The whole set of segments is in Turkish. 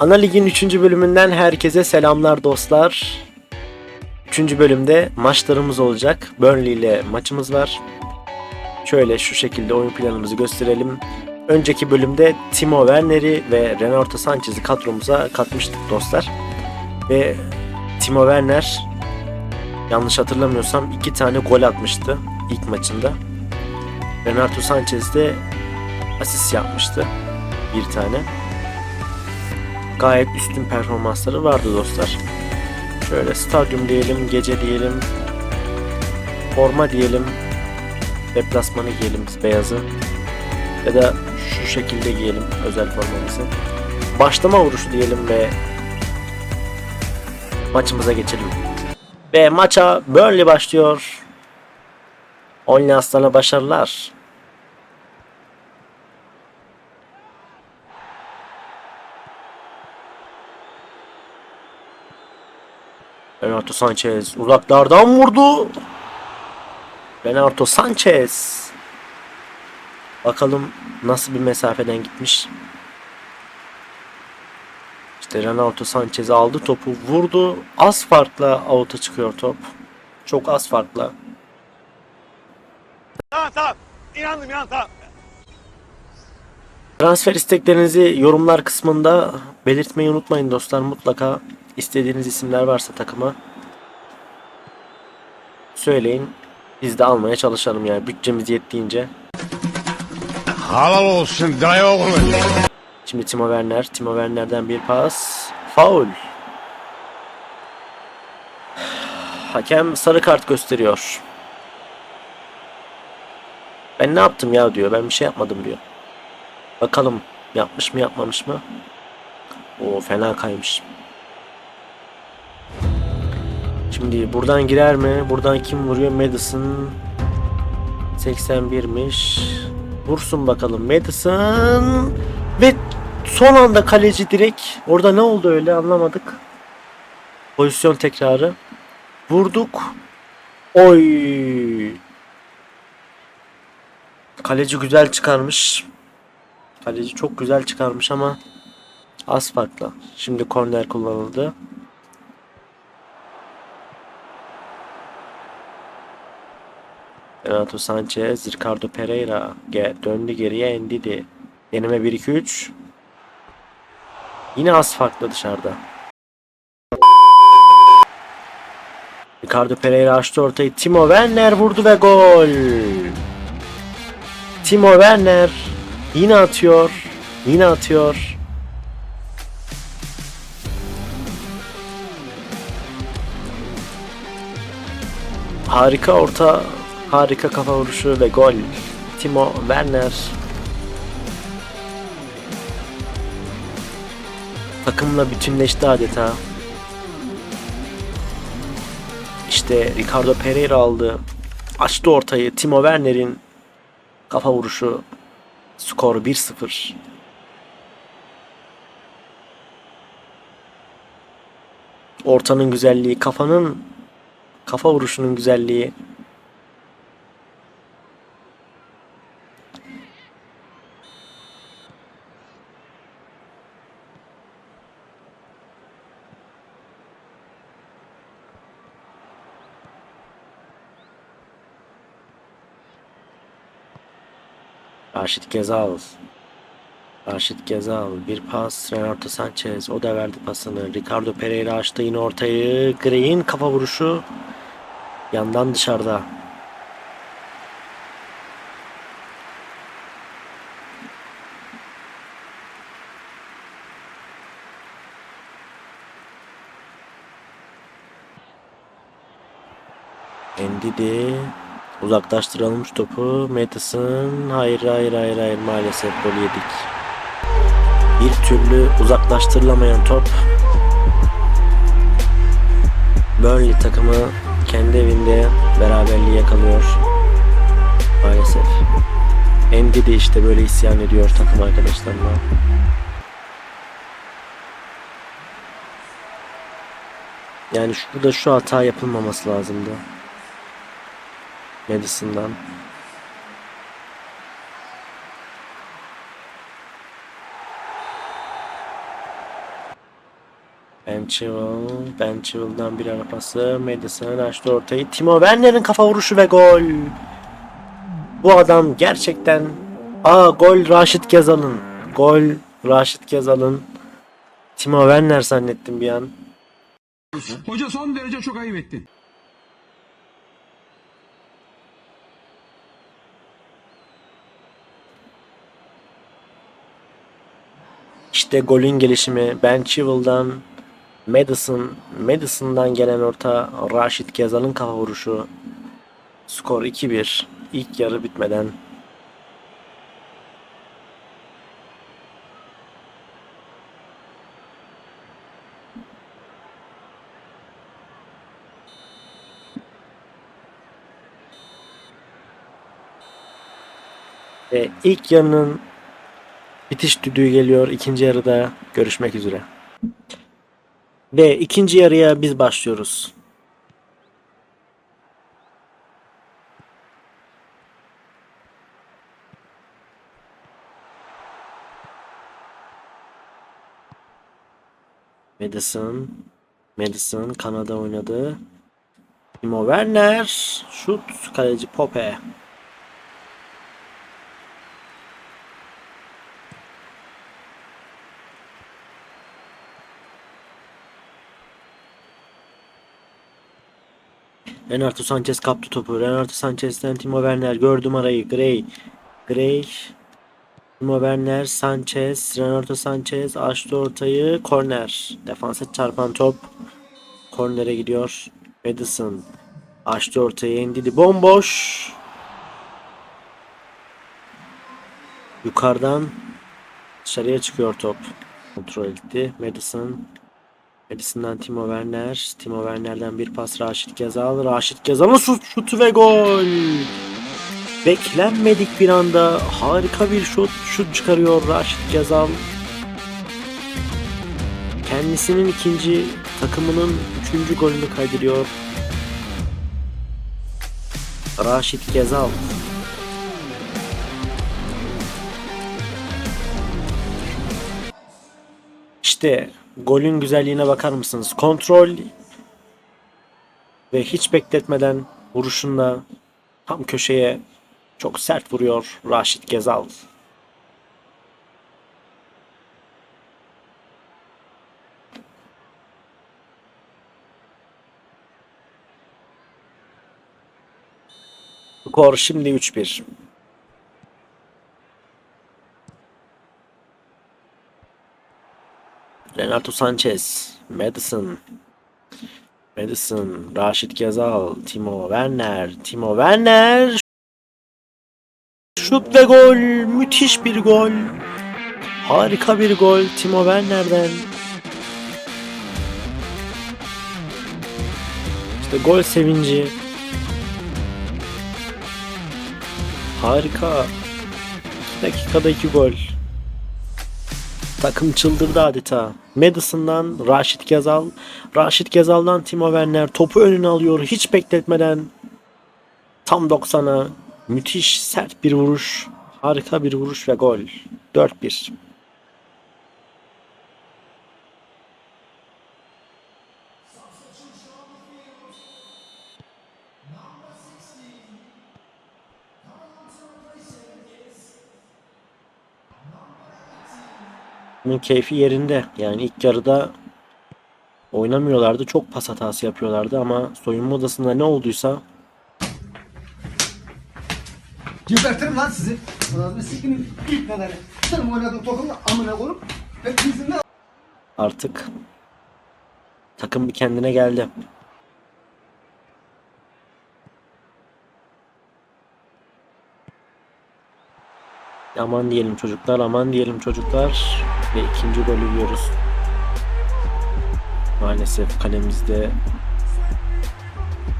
Ana Lig'in 3. bölümünden herkese selamlar dostlar. 3. bölümde maçlarımız olacak. Burnley ile maçımız var. Şöyle şu şekilde oyun planımızı gösterelim. Önceki bölümde Timo Werner'i ve Renato Sanchez'i kadromuza katmıştık dostlar. Ve Timo Werner yanlış hatırlamıyorsam iki tane gol atmıştı ilk maçında. Renato Sanchez de asist yapmıştı bir tane. Gayet üstün performansları vardı dostlar. Şöyle stadyum diyelim, gece diyelim, forma diyelim, deplasmanı giyelim beyazı ya da şu şekilde giyelim özel formamızı. Başlama vuruşu diyelim ve maçımıza geçelim. Ve maça Burnley başlıyor. Only Aslan'a başarılar. Renato Sanchez uzaklardan vurdu. Renato Sanchez. Bakalım nasıl bir mesafeden gitmiş. İşte Renato Sanchez aldı topu vurdu. Az farkla out'a çıkıyor top. Çok az farkla. Tamam tamam. İnandım inandım tamam. Transfer isteklerinizi yorumlar kısmında belirtmeyi unutmayın dostlar. Mutlaka istediğiniz isimler varsa takıma söyleyin. Biz de almaya çalışalım yani bütçemiz yettiğince. Halal olsun dayı oğlu. Şimdi Timo Werner. Timo Werner'den bir pas. Faul. Hakem sarı kart gösteriyor. Ben ne yaptım ya diyor. Ben bir şey yapmadım diyor. Bakalım yapmış mı yapmamış mı? O fena kaymış. Şimdi buradan girer mi? Buradan kim vuruyor? Madison 81'miş. Vursun bakalım Madison. Ve son anda kaleci direkt. Orada ne oldu öyle anlamadık. Pozisyon tekrarı. Vurduk. Oy. Kaleci güzel çıkarmış. Kaleci çok güzel çıkarmış ama az farkla. Şimdi korner kullanıldı. Renato Sanchez, Ricardo Pereira ge döndü geriye Ndidi. Deneme 1-2-3. Yine az farklı dışarıda. Ricardo Pereira açtı ortayı. Timo Werner vurdu ve gol. Timo Werner yine atıyor. Yine atıyor. Harika orta, harika kafa vuruşu ve gol. Timo Werner takımla bütünleşti adeta. İşte Ricardo Pereira aldı. Açtı ortayı. Timo Werner'in kafa vuruşu. Skor 1-0. Ortanın güzelliği, kafanın kafa vuruşunun güzelliği. Raşit Gezal. Raşit Gezal bir pas Renato Sanchez o da verdi pasını. Ricardo Pereira açtı yine ortayı. Green kafa vuruşu yandan dışarıda. Endidi uzaklaştırılmış topu Madison hayır hayır hayır hayır maalesef gol yedik. Bir türlü uzaklaştırılamayan top Burnley takımı kendi evinde beraberliği yakalıyor. Maalesef. Endi de işte böyle isyan ediyor takım arkadaşlarına. Yani şurada şu hata yapılmaması lazımdı. Madison'dan. Ben Chilwell, Ben Chilwell'dan bir ara pası. Madison açtı ortayı. Timo Werner'in kafa vuruşu ve gol. Bu adam gerçekten Aa gol Raşit Gezal'ın. Gol Raşit Gezal'ın. Timo Werner zannettim bir an. Hoca son derece çok ayıp etti. İşte golün gelişimi Ben Chilwell'dan Madison, Madison'dan gelen orta Raşit Gezal'ın kafa vuruşu. Skor 2-1. İlk yarı bitmeden. Ve ilk yarının bitiş düdüğü geliyor. İkinci yarıda görüşmek üzere. Ve ikinci yarıya biz başlıyoruz. Madison Madison Kanada oynadı. Timo Werner şut kaleci Pope. Renato Sanchez kaptı topu. Renato Sanchez'ten Timo Werner gördüm arayı. Gray. Gray. Timo Werner, Sanchez, Renato Sanchez açtı ortayı. Korner. Defansa çarpan top. Kornere gidiyor. Madison. Açtı ortayı. Endidi bomboş. Yukarıdan dışarıya çıkıyor top. Kontrol etti. Madison. Madison'dan Timo Werner. Timo Werner'den bir pas Raşit Gezal. Raşit Gezal'ın şut, şutu ve gol. Beklenmedik bir anda harika bir şut, şut çıkarıyor Raşit Gezal. Kendisinin ikinci, takımının üçüncü golünü kaydırıyor. Raşit Gezal. İşte golün güzelliğine bakar mısınız? Kontrol ve hiç bekletmeden vuruşunda tam köşeye çok sert vuruyor Raşit Gezal. Skor şimdi 3-1. Renato Sanchez, Madison, Madison, Raşit Gezal, Timo Werner, Timo Werner, şut ve gol, müthiş bir gol, harika bir gol Timo Werner'den. İşte gol sevinci. Harika. 2 dakikada 2 gol. Takım çıldırdı adeta. Madison'dan Raşit Gezal, Raşit Gezal'dan Timo Werner topu önüne alıyor hiç bekletmeden. Tam 90'a müthiş sert bir vuruş, harika bir vuruş ve gol. 4-1. Bunun keyfi yerinde. Yani ilk yarıda oynamıyorlardı. Çok pas hatası yapıyorlardı ama soyunma odasında ne olduysa Gebertirim lan sizi. Ulan sikinin ilk neleri. Sırf oynadığım topumu amına koyup hep yüzünden artık takım bir kendine geldi. Aman diyelim çocuklar, aman diyelim çocuklar. Ve ikinci golü yiyoruz. Maalesef kalemizde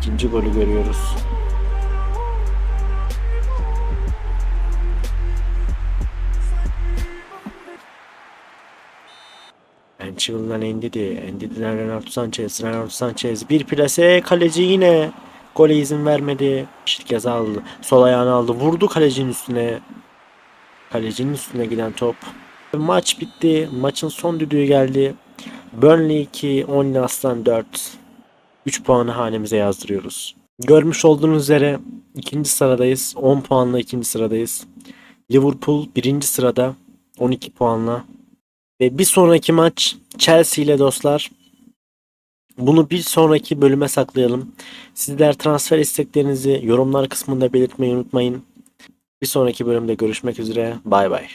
ikinci golü görüyoruz. Chilwell'dan Endidi. Endidi'den Renato Sanchez. Renato Sanchez bir plase. Kaleci yine gole izin vermedi. İşte kez aldı. Sol ayağını aldı. Vurdu kalecinin üstüne. Kalecinin üstüne giden top. Maç bitti. Maçın son düdüğü geldi. Burnley 2, Only Aslan 4. 3 puanı hanemize yazdırıyoruz. Görmüş olduğunuz üzere ikinci sıradayız. 10 puanla ikinci sıradayız. Liverpool birinci sırada 12 puanla. Ve bir sonraki maç Chelsea ile dostlar. Bunu bir sonraki bölüme saklayalım. Sizler transfer isteklerinizi yorumlar kısmında belirtmeyi unutmayın. Bir sonraki bölümde görüşmek üzere. Bay bay.